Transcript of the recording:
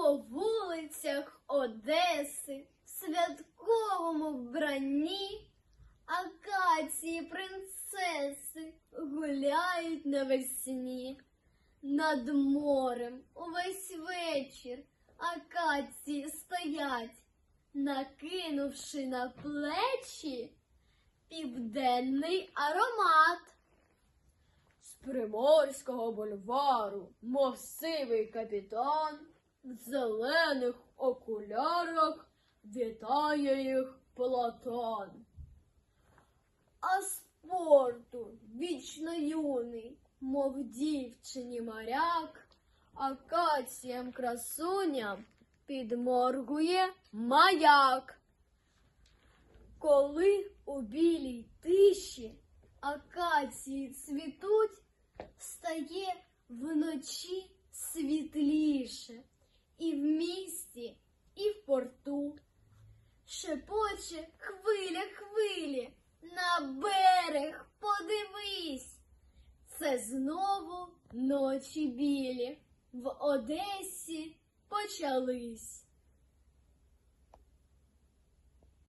по вулицях Одеси в святковому вбранні акації принцеси гуляють навесні. Над морем увесь вечір акації стоять, накинувши на плечі південний аромат. З приморського бульвару, мов сивий капітан, в зелених окулярах вітає їх Платон. А з порту вічно юний, мов дівчині моряк, акаціям красуням підморгує маяк. Коли у білій тиші акації цвітуть, стає вночі світліше і в місті, і в порту. Шепоче хвиля хвилі, на берег подивись. Це знову ночі білі в Одесі почались.